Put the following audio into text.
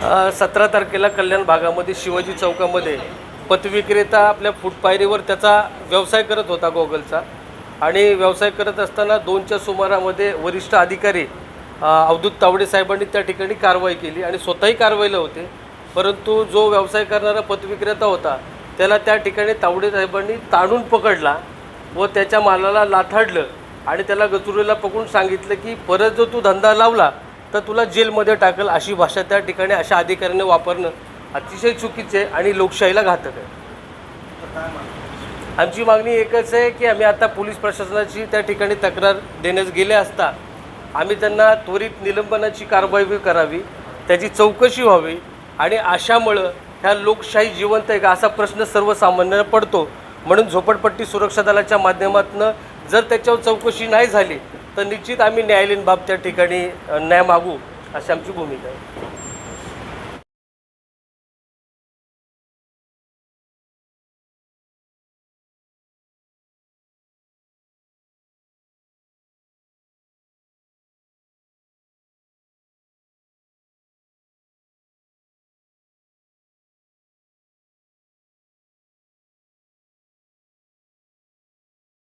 सतरा तारखेला कल्याण भागामध्ये शिवाजी चौकामध्ये पतविक्रेता आपल्या फुटपायरीवर त्याचा व्यवसाय करत होता गोगलचा. आणि व्यवसाय करत असताना दोनच्या सुमारामध्ये वरिष्ठ अधिकारी अवधूत तावडे साहेबांनी त्या ठिकाणी कारवाई केली आणि स्वतःही कारवाईला होते. परंतु जो व्यवसाय करणारा पतविक्रेता होता त्याला त्या ठिकाणी तावडे साहेबांनी ताणून पकडला व त्याच्या मालाला लाथाडलं आणि त्याला गचुरीला पकडून सांगितलं की परत जो तू धंदा लावला तर तुला जेलमध्ये टाकल अशी भाषा त्या ठिकाणी अशा अधिकाऱ्याने वापरणं अतिशय चुकीचे आहे आणि लोकशाहीला घातक आहे. आमची मागणी एकच आहे की आम्ही आता पोलीस प्रशासनाची त्या ठिकाणी तक्रार देण्यास गेले असता आम्ही त्यांना त्वरित निलंबनाची कारवाई करावी त्याची चौकशी व्हावी आणि अशामुळं ह्या लोकशाही जिवंत आहे का असा प्रश्न सर्वसामान्यांना पडतो. म्हणून झोपडपट्टी सुरक्षा दलाच्या माध्यमातून जर त्याच्यावर चौकशी नाही झाली तर निश्चित आम्ही न्यायालयीन बाब त्या ठिकाणी न्याय मागू अशी आमची भूमिका आहे.